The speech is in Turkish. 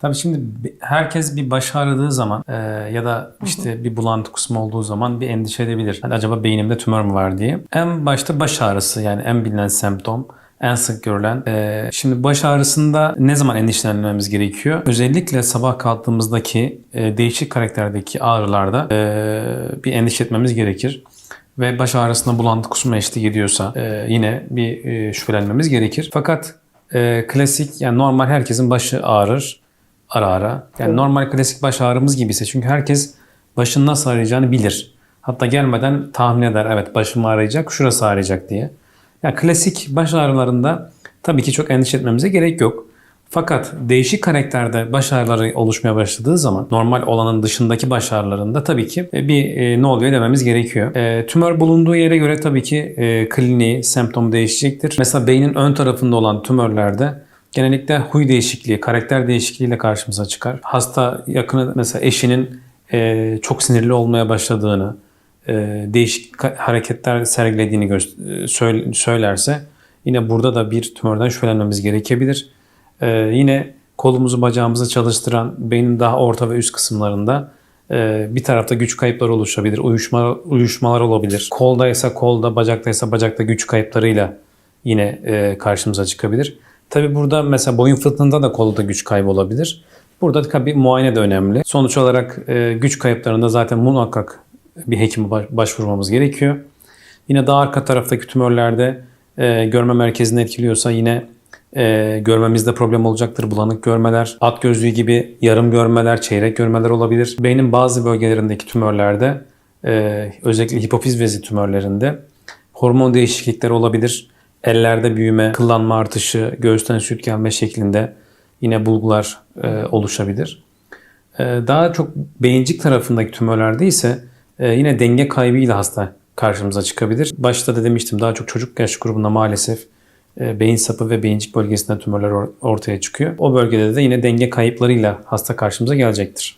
Tabii şimdi herkes bir baş ağrıdığı zaman e, ya da işte bir bulantı kusma olduğu zaman bir endişe edebilir. Hani acaba beynimde tümör mü var diye. En başta baş ağrısı yani en bilinen semptom. En sık görülen. E, şimdi baş ağrısında ne zaman endişelenmemiz gerekiyor? Özellikle sabah kalktığımızdaki e, değişik karakterdeki ağrılarda e, bir endişe etmemiz gerekir. Ve baş ağrısına bulantı kusma eşlik ediyorsa e, yine bir e, şüphelenmemiz gerekir. Fakat e, klasik yani normal herkesin başı ağrır ara ara. Yani normal klasik baş ağrımız gibiyse çünkü herkes başın nasıl ağrıyacağını bilir. Hatta gelmeden tahmin eder evet başım ağrıyacak, şurası ağrıyacak diye. Yani klasik baş ağrılarında tabii ki çok endişe etmemize gerek yok. Fakat değişik karakterde baş ağrıları oluşmaya başladığı zaman normal olanın dışındaki baş ağrılarında tabii ki bir e, ne oluyor dememiz gerekiyor. E, tümör bulunduğu yere göre tabii ki e, kliniği, semptom değişecektir. Mesela beynin ön tarafında olan tümörlerde genellikle huy değişikliği, karakter değişikliğiyle karşımıza çıkar. Hasta yakını mesela eşinin e, çok sinirli olmaya başladığını, e, değişik hareketler sergilediğini gö- e, söyle- söylerse yine burada da bir tümörden şüphelenmemiz gerekebilir. E, yine kolumuzu bacağımızı çalıştıran beynin daha orta ve üst kısımlarında e, bir tarafta güç kayıpları oluşabilir, uyuşma, uyuşmalar olabilir. Koldaysa kolda, bacaktaysa bacakta güç kayıplarıyla yine e, karşımıza çıkabilir. Tabi burada mesela boyun fıtığında da kolda güç kaybı olabilir. Burada tabii muayene de önemli. Sonuç olarak e, güç kayıplarında zaten muhakkak bir hekime baş- başvurmamız gerekiyor. Yine daha arka taraftaki tümörlerde e, görme merkezini etkiliyorsa yine e, görmemizde problem olacaktır. Bulanık görmeler, at gözlüğü gibi yarım görmeler, çeyrek görmeler olabilir. Beynin bazı bölgelerindeki tümörlerde e, özellikle hipofiz bezi tümörlerinde hormon değişiklikleri olabilir. Ellerde büyüme, kıllanma artışı, göğüsten süt gelme şeklinde yine bulgular e, oluşabilir. Ee, Daha çok beyincik tarafındaki tümörlerde ise e, yine denge kaybıyla hasta karşımıza çıkabilir. Başta da demiştim daha çok çocuk yaş grubunda maalesef e, beyin sapı ve beyincik bölgesinde tümörler or- ortaya çıkıyor. O bölgede de yine denge kayıplarıyla hasta karşımıza gelecektir.